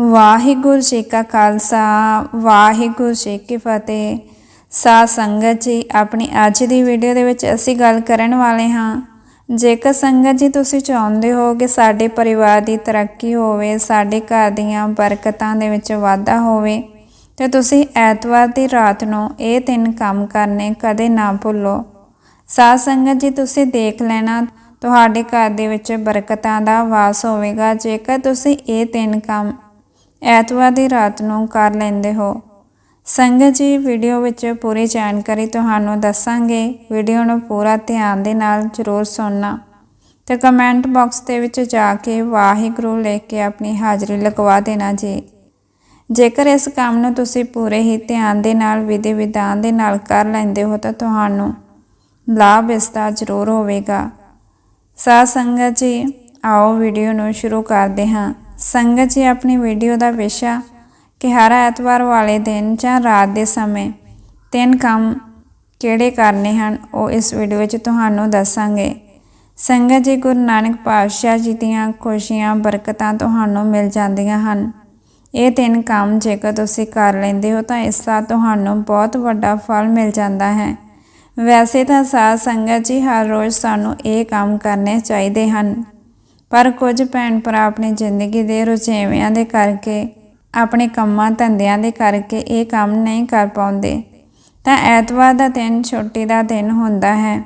ਵਾਹਿਗੁਰੂ ਜੀ ਕਾ ਖਾਲਸਾ, ਵਾਹਿਗੁਰੂ ਜੀ ਕੀ ਫਤਿਹ। ਸਾ ਸੰਗਤ ਜੀ, ਆਪਣੀ ਅੱਜ ਦੀ ਵੀਡੀਓ ਦੇ ਵਿੱਚ ਅਸੀਂ ਗੱਲ ਕਰਨ ਵਾਲੇ ਹਾਂ। ਜੇਕਰ ਸੰਗਤ ਜੀ ਤੁਸੀਂ ਚਾਹੁੰਦੇ ਹੋ ਕਿ ਸਾਡੇ ਪਰਿਵਾਰ ਦੀ ਤਰੱਕੀ ਹੋਵੇ, ਸਾਡੇ ਘਰ ਦੀਆਂ ਬਰਕਤਾਂ ਦੇ ਵਿੱਚ ਵਾਧਾ ਹੋਵੇ, ਤੇ ਤੁਸੀਂ ਐਤਵਾਰ ਦੀ ਰਾਤ ਨੂੰ ਇਹ ਤਿੰਨ ਕੰਮ ਕਰਨੇ ਕਦੇ ਨਾ ਭੁੱਲੋ। ਸਾਧ ਸੰਗਤ ਜੀ, ਤੁਸੀਂ ਦੇਖ ਲੈਣਾ, ਤੁਹਾਡੇ ਘਰ ਦੇ ਵਿੱਚ ਬਰਕਤਾਂ ਦਾ ਵਾਸ ਹੋਵੇਗਾ। ਜੇਕਰ ਤੁਸੀਂ ਇਹ ਤਿੰਨ ਕੰਮ ਐਤਵਾਰ ਦੀ ਰਾਤ ਨੂੰ ਕਰ ਲੈਂਦੇ ਹੋ। ਸੰਗਤ ਜੀ, ਵੀਡੀਓ ਵਿੱਚ ਪੂਰੀ ਜਾਣਕਾਰੀ ਤੁਹਾਨੂੰ ਦੱਸਾਂਗੇ। ਵੀਡੀਓ ਨੂੰ ਪੂਰਾ ਧਿਆਨ ਦੇ ਨਾਲ ਜ਼ਰੂਰ ਸੁਣਨਾ ਤੇ ਕਮੈਂਟ ਬਾਕਸ ਦੇ ਵਿੱਚ ਜਾ ਕੇ ਵਾਹਿਗੁਰੂ ਲਿਖ ਕੇ ਆਪਣੀ ਹਾਜ਼ਰੀ ਲਗਵਾ ਦੇਣਾ ਜੀ। ਜੇਕਰ ਇਸ ਕੰਮ ਨੂੰ ਤੁਸੀਂ ਪੂਰੇ ਹੀ ਧਿਆਨ ਦੇ ਨਾਲ, ਵਿਧੀ ਵਿਧਾਨ ਦੇ ਨਾਲ ਕਰ ਲੈਂਦੇ ਹੋ ਤਾਂ ਤੁਹਾਨੂੰ ਲਾਭ ਇਸ ਦਾ ਜ਼ਰੂਰ ਹੋਵੇਗਾ। ਸਾਧ ਸੰਗਤ ਜੀ, ਆਓ ਵੀਡੀਓ ਨੂੰ ਸ਼ੁਰੂ ਕਰਦੇ ਹਾਂ। ਸੰਗਤ ਜੀ, ਆਪਣੀ ਵੀਡੀਓ ਦਾ ਵਿਸ਼ਾ ਕਿ ਹਰ ਐਤਵਾਰ ਵਾਲੇ ਦਿਨ ਜਾਂ ਰਾਤ ਦੇ ਸਮੇਂ ਤਿੰਨ ਕੰਮ ਕਿਹੜੇ ਕਰਨੇ ਹਨ, ਉਹ ਇਸ ਵੀਡੀਓ ਵਿੱਚ ਤੁਹਾਨੂੰ ਦੱਸਾਂਗੇ। ਸੰਗਤ ਜੀ, ਗੁਰੂ ਨਾਨਕ ਪਾਤਸ਼ਾਹ ਜੀ ਦੀਆਂ ਖੁਸ਼ੀਆਂ, ਬਰਕਤਾਂ ਤੁਹਾਨੂੰ ਮਿਲ ਜਾਂਦੀਆਂ ਹਨ। ਇਹ ਤਿੰਨ ਕੰਮ ਜੇਕਰ ਤੁਸੀਂ ਕਰ ਲੈਂਦੇ ਹੋ ਤਾਂ ਇਸ ਦਾ ਤੁਹਾਨੂੰ ਬਹੁਤ ਵੱਡਾ ਫਲ ਮਿਲ ਜਾਂਦਾ ਹੈ। ਵੈਸੇ ਤਾਂ ਸਾਧ ਸੰਗਤ ਜੀ, ਹਰ ਰੋਜ਼ ਸਾਨੂੰ ਇਹ ਕੰਮ ਕਰਨੇ ਚਾਹੀਦੇ ਹਨ। ਪਰ ਕੁਝ ਭੈਣ ਭਰਾ ਆਪਣੀ ਜ਼ਿੰਦਗੀ ਦੇ ਰੁਝੇਵਿਆਂ ਦੇ ਕਰਕੇ, ਆਪਣੇ ਕੰਮਾਂ ਧੰਦਿਆਂ ਦੇ ਕਰਕੇ ਇਹ ਕੰਮ ਨਹੀਂ ਕਰ ਪਾਉਂਦੇ। ਤਾਂ ਐਤਵਾਰ ਦਾ ਦਿਨ ਛੁੱਟੀ ਦਾ ਦਿਨ ਹੁੰਦਾ ਹੈ।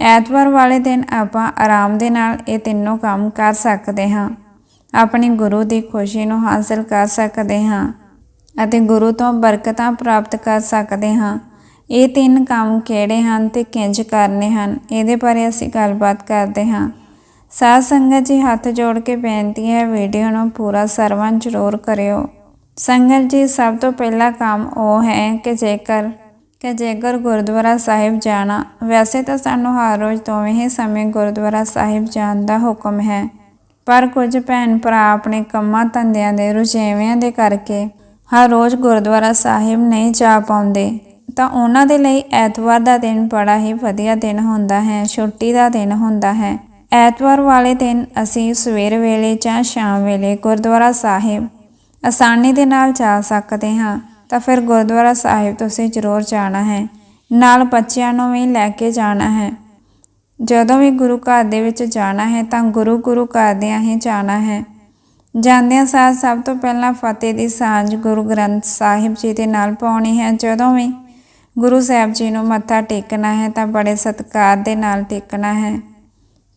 ਐਤਵਾਰ ਵਾਲੇ ਦਿਨ ਆਪਾਂ ਆਰਾਮ ਦੇ ਨਾਲ ਇਹ ਤਿੰਨੋਂ ਕੰਮ ਕਰ ਸਕਦੇ ਹਾਂ। ਆਪਣੇ ਗੁਰੂ ਦੀ ਖੁਸ਼ੀ ਨੂੰ ਹਾਸਲ ਕਰ ਸਕਦੇ ਹਾਂ ਅਤੇ ਗੁਰੂ ਤੋਂ ਬਰਕਤਾਂ ਪ੍ਰਾਪਤ ਕਰ ਸਕਦੇ ਹਾਂ। ਇਹ ਤਿੰਨ ਕੰਮ ਕਿਹੜੇ ਹਨ ਤੇ ਕਿੰਜ ਕਰਨੇ ਹਨ, ਇਹਦੇ ਬਾਰੇ ਅਸੀਂ ਗੱਲਬਾਤ ਕਰਦੇ ਹਾਂ। ਸਾਧ ਸੰਗਤ ਜੀ ਹੱਥ ਜੋੜ ਕੇ ਬੇਨਤੀ ਹੈ, ਵੀਡੀਓ ਨੂੰ ਪੂਰਾ ਸਰਵਨ ਜ਼ਰੂਰ ਕਰਿਓ। ਸੰਗਤ ਜੀ, ਸਭ ਤੋਂ ਪਹਿਲਾ ਕੰਮ ਉਹ ਹੈ ਕਿ ਜੇਕਰ ਕਿ ਜੇਕਰ ਗੁਰਦੁਆਰਾ ਸਾਹਿਬ ਜਾਣਾ, ਵੈਸੇ ਤਾਂ ਸਾਨੂੰ ਹਰ ਰੋਜ਼ ਦੋਵੇਂ ਹੀ ਸਮੇਂ ਗੁਰਦੁਆਰਾ ਸਾਹਿਬ ਜਾਣ ਦਾ ਹੁਕਮ ਹੈ। ਪਰ ਕੁਝ ਭੈਣ ਭਰਾ ਆਪਣੇ ਕੰਮਾਂ ਧੰਦਿਆਂ ਦੇ, ਰੁਝੇਵਿਆਂ ਦੇ ਕਰਕੇ ਹਰ ਰੋਜ਼ ਗੁਰਦੁਆਰਾ ਸਾਹਿਬ ਨਹੀਂ ਜਾ ਪਾਉਂਦੇ, ਤਾਂ ਉਹਨਾਂ ਦੇ ਲਈ ਐਤਵਾਰ ਦਾ ਦਿਨ ਬੜਾ ਹੀ ਵਧੀਆ ਦਿਨ ਹੁੰਦਾ ਹੈ, ਛੁੱਟੀ ਦਾ ਦਿਨ ਹੁੰਦਾ ਹੈ। ਐਤਵਾਰ ਵਾਲੇ ਦਿਨ ਅਸੀਂ ਸਵੇਰ ਵੇਲੇ ਜਾਂ ਸ਼ਾਮ ਵੇਲੇ ਗੁਰਦੁਆਰਾ ਸਾਹਿਬ ਆਸਾਨੀ ਦੇ ਨਾਲ ਜਾ ਸਕਦੇ ਹਾਂ, ਤਾਂ ਫਿਰ ਗੁਰਦੁਆਰਾ ਸਾਹਿਬ ਤੁਸੀਂ ਜ਼ਰੂਰ ਜਾਣਾ ਹੈ। ਨਾਲ ਬੱਚਿਆਂ ਨੂੰ ਵੀ ਲੈ ਕੇ ਜਾਣਾ ਹੈ। ਜਦੋਂ ਵੀ ਗੁਰੂ ਘਰ ਦੇ ਵਿੱਚ ਜਾਣਾ ਹੈ, ਤਾਂ ਗੁਰੂ ਗੁਰੂ ਕਰਦਿਆਂ ਹੀ ਜਾਣਾ ਹੈ। ਜਾਂਦਿਆਂ ਸਾਰ ਸਭ ਤੋਂ ਪਹਿਲਾਂ ਫਤਿਹ ਦੀ ਸਾਂਝ ਗੁਰੂ ਗ੍ਰੰਥ ਸਾਹਿਬ ਜੀ ਦੇ ਨਾਲ ਪਾਉਣੀ ਹੈ। ਜਦੋਂ ਵੀ ਗੁਰੂ ਸਾਹਿਬ ਜੀ ਨੂੰ ਮੱਥਾ ਟੇਕਣਾ ਹੈ, ਤਾਂ ਬੜੇ ਸਤਿਕਾਰ ਦੇ ਨਾਲ ਟੇਕਣਾ ਹੈ।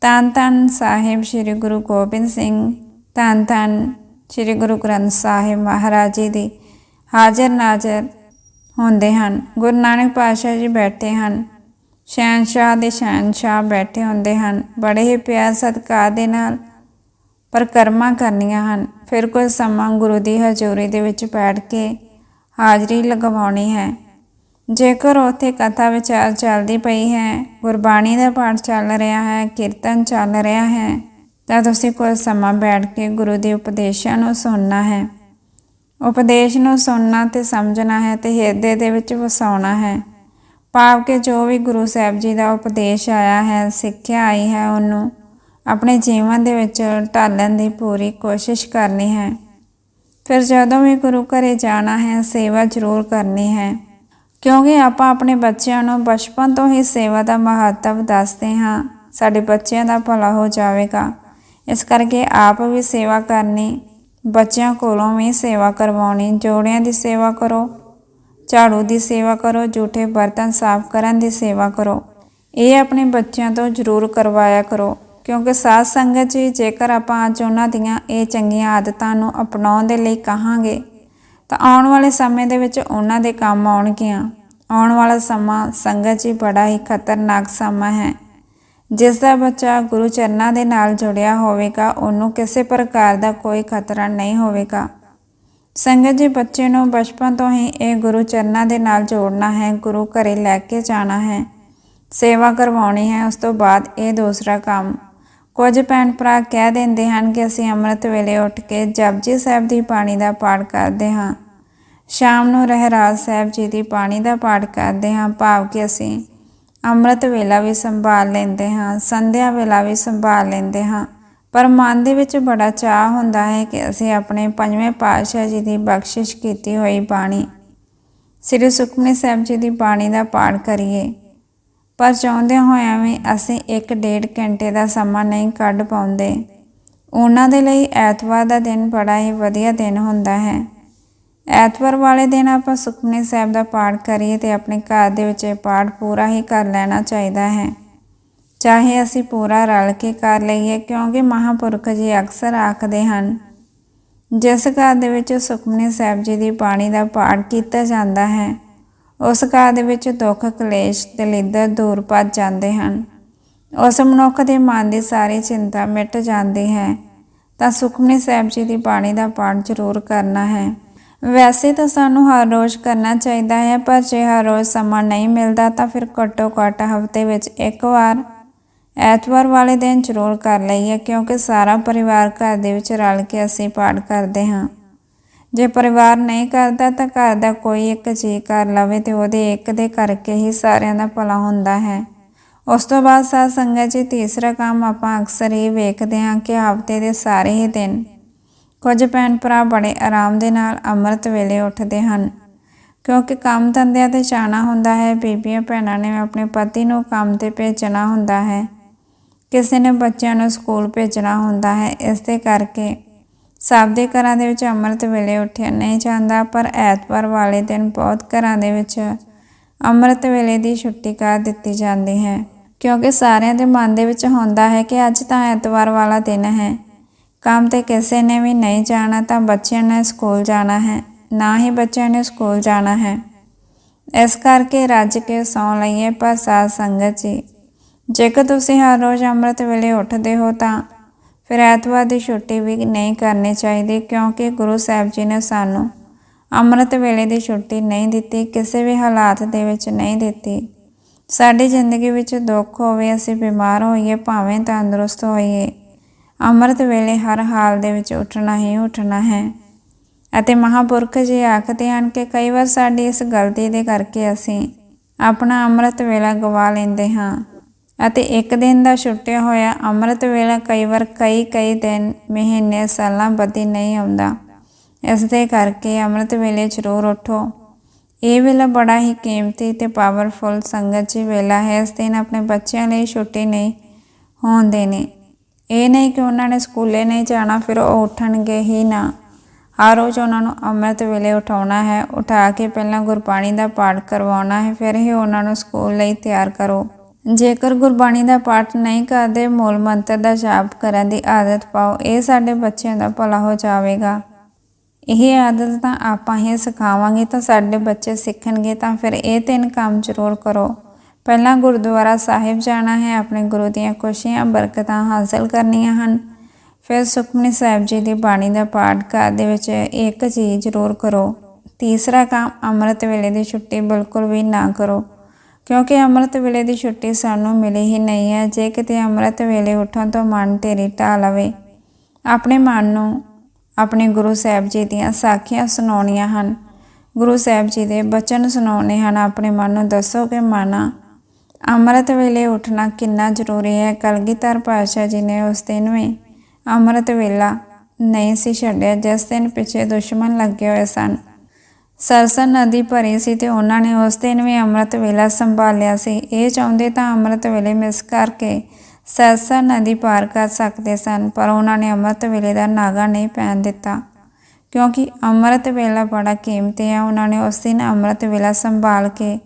ਧੰਨ ਧੰਨ ਸਾਹਿਬ ਸ੍ਰੀ ਗੁਰੂ ਗੋਬਿੰਦ ਸਿੰਘ ਧੰਨ ਧੰਨ ਸ੍ਰੀ ਗੁਰੂ ਗ੍ਰੰਥ ਸਾਹਿਬ ਮਹਾਰਾਜ ਜੀ ਦੀ ਹਾਜ਼ਰ ਨਾਜ਼ਰ ਹੁੰਦੇ ਹਨ। ਗੁਰੂ ਨਾਨਕ ਪਾਤਸ਼ਾਹ ਜੀ ਬੈਠੇ ਹਨ। ਸ਼ਹਿਨशाह ਦੇ ਸ਼ਹਿਨशाह ਬੈਠੇ ਹੁੰਦੇ ਹਨ। ਬੜੇ ਹੀ ਪਿਆਰ ਸਤਿਕਾਰ ਦੇ ਨਾਲ ਪਰਕਰਮਾ ਕਰਨੀਆਂ ਹਨ। ਫਿਰ ਕੁਝ ਸਮਾਂ ਗੁਰੂ ਦੀ ਹਜ਼ੂਰੀ ਦੇ ਵਿੱਚ ਬੈਠ ਕੇ ਹਾਜ਼ਰੀ ਲਗਵਾਉਣੀ ਹੈ। ਜੇਕਰ ਉੱਥੇ ਕਥਾ ਵਿਚਾਰ ਚੱਲਦੀ ਪਈ ਹੈ, ਗੁਰਬਾਣੀ ਦਾ ਪਾਠ ਚੱਲ ਰਿਹਾ ਹੈ, ਕੀਰਤਨ ਚੱਲ ਰਿਹਾ ਹੈ, ਤਾਂ ਤੁਸੀਂ ਕੁਝ ਸਮਾਂ ਬੈਠ ਕੇ ਗੁਰੂ ਦੇ ਉਪਦੇਸ਼ਾਂ ਨੂੰ ਸੁਣਨਾ ਹੈ। ਉਪਦੇਸ਼ ਨੂੰ ਸੁਣਨਾ ਤੇ ਸਮਝਣਾ ਹੈ ਤੇ ਹਿਰਦੇ ਦੇ ਵਿੱਚ ਵਸਾਉਣਾ ਹੈ। ਭਾਵ ਕਿ ਜੋ ਵੀ ਗੁਰੂ ਸਾਹਿਬ ਜੀ ਦਾ ਉਪਦੇਸ਼ ਆਇਆ ਹੈ, ਸਿੱਖਿਆ ਆਈ ਹੈ, ਉਹਨੂੰ ਆਪਣੇ ਜੀਵਨ ਦੇ ਵਿੱਚ ਢਾਲਣ ਦੀ ਪੂਰੀ ਕੋਸ਼ਿਸ਼ ਕਰਨੀ ਹੈ। ਫਿਰ ਜਦੋਂ ਵੀ ਗੁਰੂ ਘਰੇ ਜਾਣਾ ਹੈ, ਸੇਵਾ ਜ਼ਰੂਰ ਕਰਨੀ ਹੈ। ਕਿਉਂਕਿ ਆਪਾਂ ਆਪਣੇ ਬੱਚਿਆਂ ਨੂੰ ਬਚਪਨ ਤੋਂ ਹੀ ਸੇਵਾ ਦਾ ਮਹੱਤਵ ਦੱਸਦੇ ਹਾਂ। ਸਾਡੇ ਬੱਚਿਆਂ ਦਾ ਭਲਾ ਹੋ ਜਾਵੇਗਾ। ਇਸ ਕਰਕੇ ਆਪ ਵੀ ਸੇਵਾ ਕਰਨੀ, ਬੱਚਿਆਂ ਕੋਲੋਂ ਵੀ ਸੇਵਾ ਕਰਵਾਉਣੀ, ਜੋੜਿਆਂ ਦੀ ਸੇਵਾ ਕਰੋ, ਝਾੜੂ ਦੀ ਸੇਵਾ ਕਰੋ ਝੂਠੇ ਬਰਤਨ ਸਾਫ਼ ਕਰਨ ਦੀ ਸੇਵਾ ਕਰੋ। ਇਹ ਆਪਣੇ ਬੱਚਿਆਂ ਤੋਂ ਜ਼ਰੂਰ ਕਰਵਾਇਆ ਕਰੋ। ਕਿਉਂਕਿ ਸਾਧ ਸੰਗਤ ਜੀ, ਜੇਕਰ ਆਪਾਂ ਅੱਜ ਉਹਨਾਂ ਦੀਆਂ ਇਹ ਚੰਗੀਆਂ ਆਦਤਾਂ ਨੂੰ ਅਪਣਾਉਣ ਦੇ ਲਈ ਕਹਾਂਗੇ ਤਾਂ ਆਉਣ ਵਾਲੇ ਸਮੇਂ ਦੇ ਵਿੱਚ ਉਹਨਾਂ ਦੇ ਕੰਮ ਆਉਣਗੀਆਂ। ਆਉਣ ਵਾਲਾ ਸਮਾਂ ਸੰਗਤ ਜੀ ਬੜਾ ਹੀ ਖਤਰਨਾਕ ਸਮਾਂ ਹੈ। ਜਿਸ ਦਾ ਬੱਚਾ ਗੁਰੂ ਚਰਨਾਂ ਦੇ ਨਾਲ ਜੁੜਿਆ ਹੋਵੇਗਾ, ਉਹਨੂੰ ਕਿਸੇ ਪ੍ਰਕਾਰ ਦਾ ਕੋਈ ਖਤਰਾ ਨਹੀਂ ਹੋਵੇਗਾ। ਸੰਗਤ ਜੀ ਬੱਚੇ ਨੂੰ ਬਚਪਨ ਤੋਂ ਹੀ ਇਹ ਗੁਰੂ ਚਰਨਾਂ ਦੇ ਨਾਲ ਜੋੜਨਾ ਹੈ, ਗੁਰੂ ਘਰੇ ਲੈ ਕੇ ਜਾਣਾ ਹੈ। ਸੇਵਾ ਕਰਵਾਉਣੀ ਹੈ, ਉਸ ਤੋਂ ਬਾਅਦ ਇਹ ਦੂਸਰਾ ਕੰਮ। ਕੁਝ ਭੈਣ ਭਰਾ ਕਹਿ ਦਿੰਦੇ ਹਨ ਕਿ ਅਸੀਂ ਅੰਮ੍ਰਿਤ ਵੇਲੇ ਉੱਠ ਕੇ ਜਪਜੀ ਸਾਹਿਬ ਦੀ ਬਾਣੀ ਦਾ ਪਾਠ ਕਰਦੇ ਹਾਂ। ਸ਼ਾਮ ਨੂੰ ਰਹਿਰਾਜ ਸਾਹਿਬ ਜੀ ਦੀ ਬਾਣੀ ਦਾ ਪਾਠ ਕਰਦੇ ਹਾਂ, ਭਾਵ ਕਿ ਅਸੀਂ ਅੰਮ੍ਰਿਤ ਵੇਲਾ ਵੀ ਸੰਭਾਲ ਲੈਂਦੇ ਹਾਂ, ਸੰਧਿਆ ਵੇਲਾ ਵੀ ਸੰਭਾਲ ਲੈਂਦੇ ਹਾਂ। ਪਰ ਮਨ ਦੇ ਵਿੱਚ ਬੜਾ ਚਾਹ ਹੁੰਦਾ ਹੈ ਕਿ ਅਸੀਂ ਆਪਣੇ ਪੰਜਵੇਂ ਪਾਤਸ਼ਾਹ ਜੀ ਦੀ ਬਖਸ਼ਿਸ਼ ਕੀਤੀ ਹੋਈ ਬਾਣੀ, ਸ੍ਰੀ ਸੁਖਮਨੀ ਸਾਹਿਬ ਜੀ ਦੀ ਬਾਣੀ ਦਾ ਪਾਠ ਕਰੀਏ। ਪਰ ਚਾਹੁੰਦਿਆਂ ਹੋਇਆਂ ਵੀ ਅਸੀਂ 1.5 ਘੰਟੇ ਦਾ ਸਮਾਂ ਨਹੀਂ ਕੱਢ ਪਾਉਂਦੇ। ਉਹਨਾਂ ਦੇ ਲਈ ਐਤਵਾਰ ਦਾ ਦਿਨ ਬੜਾ ਹੀ ਵਧੀਆ ਦਿਨ ਹੁੰਦਾ ਹੈ। ਐਤਵਾਰ ਵਾਲੇ ਦਿਨ ਆਪਾਂ ਸੁਖਮਨੀ ਸਾਹਿਬ ਦਾ ਪਾਠ ਕਰੀਏ ਤੇ ਆਪਣੇ ਘਰ ਦੇ ਵਿੱਚ ਇਹ ਪਾਠ ਪੂਰਾ ਹੀ ਕਰ ਲੈਣਾ ਚਾਹੀਦਾ ਹੈ। ਚਾਹੇ ਅਸੀਂ ਪੂਰਾ ਰਲ ਕੇ ਕਰ ਲਈਏ, ਕਿਉਂਕਿ ਮਹਾਪੁਰਖ ਜੀ ਅਕਸਰ ਆਖਦੇ ਹਨ, ਜਿਸ ਘਰ ਦੇ ਵਿੱਚ ਸੁਖਮਨੀ ਸਾਹਿਬ ਜੀ ਦੀ ਬਾਣੀ ਦਾ ਪਾਠ ਕੀਤਾ ਜਾਂਦਾ ਹੈ ਉਸ ਘਰ ਦੇ ਵਿੱਚ ਦੁੱਖ, ਕਲੇਸ਼ ਦਲਿੱਦਰ ਦੂਰ ਭੱਜ ਜਾਂਦੇ ਹਨ। ਉਸ ਮਨੁੱਖ ਦੇ ਮਨ ਦੀ ਸਾਰੀ ਚਿੰਤਾ ਮਿਟ ਜਾਂਦੀ ਹੈ। ਤਾਂ ਸੁਖਮਨੀ ਸਾਹਿਬ ਜੀ ਦੀ ਬਾਣੀ ਦਾ ਪਾਠ ਜ਼ਰੂਰ ਕਰਨਾ ਹੈ। ਵੈਸੇ ਤਾਂ ਸਾਨੂੰ ਹਰ ਰੋਜ਼ ਕਰਨਾ ਚਾਹੀਦਾ ਹੈ, ਪਰ ਜੇ ਹਰ ਰੋਜ਼ ਸਮਾਂ ਨਹੀਂ ਮਿਲਦਾ ਤਾਂ ਫਿਰ ਘੱਟੋ ਘੱਟ ਹਫ਼ਤੇ ਵਿੱਚ ਇੱਕ ਵਾਰ ਐਤਵਾਰ ਵਾਲੇ ਦਿਨ ਜ਼ਰੂਰ ਕਰ ਲਈਏ, ਕਿਉਂਕਿ ਸਾਰਾ ਪਰਿਵਾਰ ਘਰ ਦੇ ਵਿੱਚ ਰਲ ਕੇ ਅਸੀਂ ਪਾਠ ਕਰਦੇ ਹਾਂ। ਜੇ ਪਰਿਵਾਰ ਨਹੀਂ ਕਰਦਾ ਤਾਂ ਘਰ ਦਾ ਕੋਈ ਇੱਕ ਜੀ ਕਰ ਲਵੇ ਤੇ ਉਹਦੇ ਇੱਕ ਦੇ ਕਰਕੇ ਹੀ ਸਾਰਿਆਂ ਦਾ ਭਲਾ ਹੁੰਦਾ ਹੈ। ਉਸ ਤੋਂ ਬਾਅਦ ਸਾਧ ਸੰਗਤ ਜੀ, ਤੀਸਰਾ ਕੰਮ ਆਪਾਂ ਅਕਸਰ ਹੀ ਵੇਖਦੇ ਹਾਂ ਕਿ ਹਫ਼ਤੇ ਦੇ ਸਾਰੇ ਹੀ ਦਿਨ ਕੁਝ ਭੈਣ ਭਰਾ ਬੜੇ ਆਰਾਮ ਦੇ ਨਾਲ ਅੰਮ੍ਰਿਤ ਵੇਲੇ ਉੱਠਦੇ ਹਨ। ਕਿਉਂਕਿ ਕੰਮ ਧੰਦਿਆਂ ਤੇ ਜਾਣਾ ਹੁੰਦਾ ਹੈ, ਬੀਬੀਆਂ ਭੈਣਾਂ ਨੇ ਆਪਣੇ ਪਤੀ ਨੂੰ ਕੰਮ ਤੇ ਭੇਜਣਾ ਹੁੰਦਾ ਹੈ, ਕਿਸੇ ਨੇ ਬੱਚਿਆਂ ਨੂੰ ਸਕੂਲ ਭੇਜਣਾ ਹੁੰਦਾ ਹੈ, ਇਸ ਦੇ ਕਰਕੇ ਸਭ ਦੇ ਘਰਾਂ ਦੇ ਵਿੱਚ ਅੰਮ੍ਰਿਤ ਵੇਲੇ ਉੱਠਿਆ ਨਹੀਂ ਜਾਂਦਾ, ਪਰ ਐਤਵਾਰ ਵਾਲੇ ਦਿਨ ਬਹੁਤ ਘਰਾਂ ਦੇ ਵਿੱਚ ਅੰਮ੍ਰਿਤ ਵੇਲੇ ਦੀ ਛੁੱਟੀ ਕਰ ਦਿੱਤੀ ਜਾਂਦੀ ਹੈ। ਕਿਉਂਕਿ ਸਾਰਿਆਂ ਦੇ ਮਨ ਦੇ ਵਿੱਚ ਹੁੰਦਾ ਹੈ ਕਿ ਅੱਜ ਤਾਂ ਐਤਵਾਰ ਵਾਲਾ ਦਿਨ ਹੈ। ਕੰਮ ਤੇ ਕਿਸੇ ਨੇ ਵੀ ਨਹੀਂ ਜਾਣਾ ਤਾਂ ਬੱਚਿਆਂ ਨੇ ਸਕੂਲ ਜਾਣਾ ਹੈ, ਨਾ ਹੀ ਬੱਚਿਆਂ ਨੇ ਸਕੂਲ ਜਾਣਾ ਹੈ। ਇਸ ਕਰਕੇ ਰੱਜ ਕੇ ਸੌਂ ਲਈਏ ਪਰ ਸਾਧ ਸੰਗਤ ਜੀ, ਜੇਕਰ ਤੁਸੀਂ ਹਰ ਰੋਜ਼ ਅੰਮ੍ਰਿਤ ਵੇਲੇ ਉੱਠਦੇ ਹੋ ਤਾਂ ਫਿਰ ਐਤਵਾਰ ਦੀ ਛੁੱਟੀ ਵੀ ਨਹੀਂ ਕਰਨੀ ਚਾਹੀਦੀ ਕਿਉਂਕਿ ਗੁਰੂ ਸਾਹਿਬ ਜੀ ਨੇ ਸਾਨੂੰ ਅੰਮ੍ਰਿਤ ਵੇਲੇ ਦੀ ਛੁੱਟੀ ਨਹੀਂ ਦਿੱਤੀ, ਕਿਸੇ ਵੀ ਹਾਲਾਤ ਦੇ ਵਿੱਚ ਨਹੀਂ ਦਿੱਤੀ। ਸਾਡੀ ਜ਼ਿੰਦਗੀ ਵਿੱਚ ਦੁੱਖ ਹੋਵੇ, ਅਸੀਂ ਬਿਮਾਰ ਹੋਈਏ, ਭਾਵੇਂ ਤੰਦਰੁਸਤ ਹੋਈਏ, ਅੰਮ੍ਰਿਤ ਵੇਲੇ ਹਰ ਹਾਲ ਦੇ ਵਿੱਚ ਉੱਠਣਾ ਹੀ ਉੱਠਣਾ ਹੈ। ਅਤੇ ਮਹਾਪੁਰਖ ਜੀ ਆਖਦੇ ਹਨ ਕਿ ਕਈ ਵਾਰ ਸਾਡੀ ਇਸ ਗਲਤੀ ਦੇ ਕਰਕੇ ਅਸੀਂ ਆਪਣਾ ਅੰਮ੍ਰਿਤ ਵੇਲਾ ਗਵਾ ਲੈਂਦੇ ਹਾਂ। ਅਤੇ ਇੱਕ ਦਿਨ ਦਾ ਛੁੱਟਿਆ ਹੋਇਆ ਅੰਮ੍ਰਿਤ ਵੇਲਾ ਕਈ ਵਾਰ ਕਈ ਕਈ ਦਿਨ ਮਹੀਨੇ ਸਾਲਾਂ ਬੱਧੀ ਨਹੀਂ ਆਉਂਦਾ। ਇਸ ਦੇ ਕਰਕੇ ਅੰਮ੍ਰਿਤ ਵੇਲੇ ਜ਼ਰੂਰ ਉੱਠੋ। ਇਹ ਵੇਲਾ ਬੜਾ ਹੀ ਕੀਮਤੀ ਤੇ ਪਾਵਰਫੁਲ ਸੰਗਤ ਜੀ ਵੇਲਾ ਹੈ। ਇਸ ਦਿਨ ਆਪਣੇ ਬੱਚਿਆਂ ਲਈ ਛੁੱਟੀ ਨਹੀਂ ਹੋਣ ਦੇਣੀ ਇਹ ਨਹੀਂ ਕਿ ਉਹਨਾਂ ਨੇ ਸਕੂਲੇ ਨਹੀਂ ਜਾਣਾ, ਫਿਰ ਉਹ ਉੱਠਣਗੇ ਹੀ ਨਾ। ਹਰ ਰੋਜ਼ ਉਹਨਾਂ ਨੂੰ ਅੰਮ੍ਰਿਤ ਵੇਲੇ ਉਠਾਉਣਾ ਹੈ। ਉਠਾ ਕੇ ਪਹਿਲਾਂ ਗੁਰਬਾਣੀ ਦਾ ਪਾਠ ਕਰਵਾਉਣਾ ਹੈ, ਫਿਰ ਹੀ ਉਹਨਾਂ ਨੂੰ ਸਕੂਲ ਲਈ ਤਿਆਰ ਕਰੋ। ਜੇਕਰ ਗੁਰਬਾਣੀ ਦਾ ਪਾਠ ਨਹੀਂ ਕਰਦੇ, ਮੂਲ ਮੰਤਰ ਦਾ ਜਾਪ ਕਰਨ ਦੀ ਆਦਤ ਪਾਓ, ਇਹ ਸਾਡੇ ਬੱਚਿਆਂ ਦਾ ਭਲਾ ਹੋ ਜਾਵੇਗਾ। ਇਹ ਆਦਤ ਤਾਂ ਆਪਾਂ ਹੀ ਸਿਖਾਵਾਂਗੇ, ਤਾਂ ਸਾਡੇ ਬੱਚੇ ਸਿੱਖਣਗੇ, ਤਾਂ ਫਿਰ ਇਹ ਤਿੰਨ ਕੰਮ ਜ਼ਰੂਰ ਕਰੋ। ਪਹਿਲਾਂ ਗੁਰਦੁਆਰਾ ਸਾਹਿਬ ਜਾਣਾ ਹੈ, ਆਪਣੇ ਗੁਰੂ ਦੀਆਂ ਖੁਸ਼ੀਆਂ, ਬਰਕਤਾਂ ਹਾਸਲ ਕਰਨੀਆਂ ਹਨ। ਫਿਰ ਸੁਖਮਨੀ ਸਾਹਿਬ ਜੀ ਦੀ ਬਾਣੀ ਦਾ ਪਾਠ ਘਰ ਦੇ ਵਿੱਚ ਇੱਕ ਚੀਜ਼ ਜ਼ਰੂਰ ਕਰੋ। ਤੀਸਰਾ ਕੰਮ, ਅੰਮ੍ਰਿਤ ਵੇਲੇ ਦੀ ਛੁੱਟੀ ਬਿਲਕੁਲ ਵੀ ਨਾ ਕਰੋ। ਕਿਉਂਕਿ ਅੰਮ੍ਰਿਤ ਵੇਲੇ ਦੀ ਛੁੱਟੀ ਸਾਨੂੰ ਮਿਲੀ ਹੀ ਨਹੀਂ ਹੈ। ਜੇ ਕਿਤੇ ਅੰਮ੍ਰਿਤ ਵੇਲੇ ਉੱਠਣ ਤੋਂ ਮਨ ਤੇਰੀ ਢਾ ਲਵੇ, ਆਪਣੇ ਮਨ ਨੂੰ ਆਪਣੇ ਗੁਰੂ ਸਾਹਿਬ ਜੀ ਦੀਆਂ ਸਾਖੀਆਂ ਸੁਣਾਉਣੀਆਂ ਹਨ। ਗੁਰੂ ਸਾਹਿਬ ਜੀ ਦੇ ਬਚਨ ਸੁਣਾਉਣੇ ਹਨ। ਆਪਣੇ ਮਨ ਨੂੰ ਦੱਸੋ ਕਿ ਮਨਾ, ਅੰਮ੍ਰਿਤ ਵੇਲੇ ਉੱਠਣਾ ਕਿੰਨਾ ਜ਼ਰੂਰੀ ਹੈ? ਕਲਗੀਧਰ ਪਾਤਸ਼ਾਹ ਜੀ ਨੇ ਉਸ ਦਿਨ ਵੀ ਅੰਮ੍ਰਿਤ ਵੇਲਾ ਨਹੀਂ ਸੀ ਛੱਡਿਆ, ਜਿਸ ਦਿਨ ਪਿੱਛੇ ਦੁਸ਼ਮਣ ਲੱਗੇ ਹੋਏ ਸਨ। ਸਰਸਨ ਨਦੀ ਭਰੀ ਸੀ ਤੇ ਉਹਨਾਂ ਨੇ ਉਸ ਦਿਨ ਵੀ ਅੰਮ੍ਰਿਤ ਵੇਲਾ ਸੰਭਾਲਿਆ ਸੀ। ਇਹ ਚਾਹੁੰਦੇ ਤਾਂ ਅੰਮ੍ਰਿਤ ਵੇਲੇ ਮਿਸ ਕਰਕੇ ਸਰਸਨ ਨਦੀ ਪਾਰ ਕਰ ਸਕਦੇ ਸਨ, ਪਰ ਉਹਨਾਂ ਨੇ ਅੰਮ੍ਰਿਤ ਵੇਲੇ ਦਾ ਨਾਗਾ ਨਹੀਂ ਪੈਣ ਦਿੱਤਾ। ਕਿਉਂਕਿ ਅੰਮ੍ਰਿਤ ਵੇਲਾ ਬੜਾ ਕੀਮਤੀ ਹੈ। ਉਹਨਾਂ ਨੇ ਉਸ ਦਿਨ ਅੰਮ੍ਰਿਤ ਵੇਲਾ ਸੰਭਾਲ ਕੇ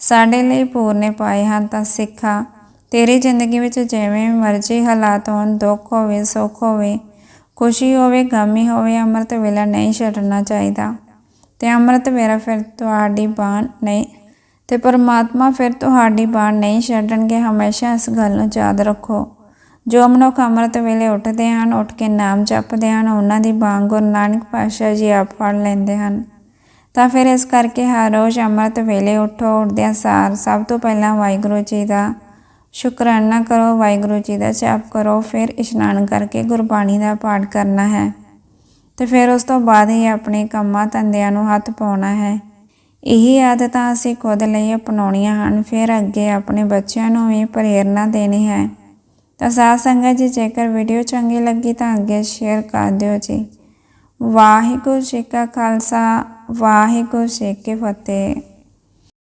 ਸਾਡੇ ਲਈ ਪੂਰਨੇ ਪਾਏ ਹਨ ਤਾਂ ਸਿੱਖਾ, ਤੇਰੀ ਜ਼ਿੰਦਗੀ ਵਿੱਚ ਜਿਵੇਂ ਮਰਜ਼ੀ ਹਾਲਾਤ ਹੋਣ, ਦੁੱਖ ਹੋਵੇ, ਸੁੱਖ ਹੋਵੇ, ਖੁਸ਼ੀ ਹੋਵੇ, ਗਮੀ ਹੋਵੇ, ਅੰਮ੍ਰਿਤ ਵੇਲਾ ਨਹੀਂ ਛੱਡਣਾ ਚਾਹੀਦਾ। ਤੇ ਅੰਮ੍ਰਿਤ ਵੇਲਾ ਫਿਰ ਤੁਹਾਡੀ ਬਾਣ ਨਹੀਂ, ਤੇ ਪਰਮਾਤਮਾ ਫਿਰ ਤੁਹਾਡੀ ਬਾਣ ਨਹੀਂ ਛੱਡਣਗੇ। ਹਮੇਸ਼ਾ ਇਸ ਗੱਲ ਨੂੰ ਯਾਦ ਰੱਖੋ। ਜੋ ਮਨੁੱਖ ਅੰਮ੍ਰਿਤ ਵੇਲੇ ਉੱਠਦੇ ਹਨ, ਉੱਠ ਕੇ ਨਾਮ ਜਪਦੇ ਹਨ, ਉਹਨਾਂ ਦੀ ਬਾਣ ਗੁਰੂ ਨਾਨਕ ਪਾਤਸ਼ਾਹ ਜੀ ਆਪ ਫੜ ਲੈਂਦੇ ਹਨ। ਤਾਂ ਫਿਰ ਇਸ ਕਰਕੇ ਹਰ ਰੋਜ਼ ਅੰਮ੍ਰਿਤ ਵੇਲੇ ਉੱਠੋ, ਉੱਠਦਿਆਂ ਸਾਰ ਸਭ ਤੋਂ ਪਹਿਲਾਂ ਵਾਹਿਗੁਰੂ ਜੀ ਦਾ ਸ਼ੁਕਰਾਨਾ ਕਰੋ, ਵਾਹਿਗੁਰੂ ਜੀ ਦਾ ਜਾਪ ਕਰੋ, ਫਿਰ ਇਸ਼ਨਾਨ ਕਰਕੇ ਗੁਰਬਾਣੀ ਦਾ ਪਾਠ ਕਰਨਾ ਹੈ। ਤੇ ਫਿਰ ਉਸ ਤੋਂ ਬਾਅਦ ਹੀ ਆਪਣੇ ਕੰਮਾਂ ਧੰਦਿਆਂ ਨੂੰ ਹੱਥ ਪਾਉਣਾ ਹੈ। ਇਹੀ ਆਦਤਾਂ ਅਸੀਂ ਖੁਦ ਲਈ ਅਪਣਾਉਣੀਆਂ ਹਨ, ਫਿਰ ਅੱਗੇ ਆਪਣੇ ਬੱਚਿਆਂ ਨੂੰ ਵੀ ਪ੍ਰੇਰਣਾ ਦੇਣੀ ਹੈ। ਤਾਂ ਸਾਧ ਸੰਗਤ ਜੀ, ਜੇਕਰ ਵੀਡੀਓ ਚੰਗੀ ਲੱਗੀ ਤਾਂ ਅੱਗੇ ਸ਼ੇਅਰ ਕਰ ਦਿਓ ਜੀ। ਵਾਹਿਗੁਰੂ ਜੀ ਕਾ ਖਾਲਸਾ, ਵਾਹਿਗੁਰੂ ਜੀ ਕੀ ਫਤਿਹ।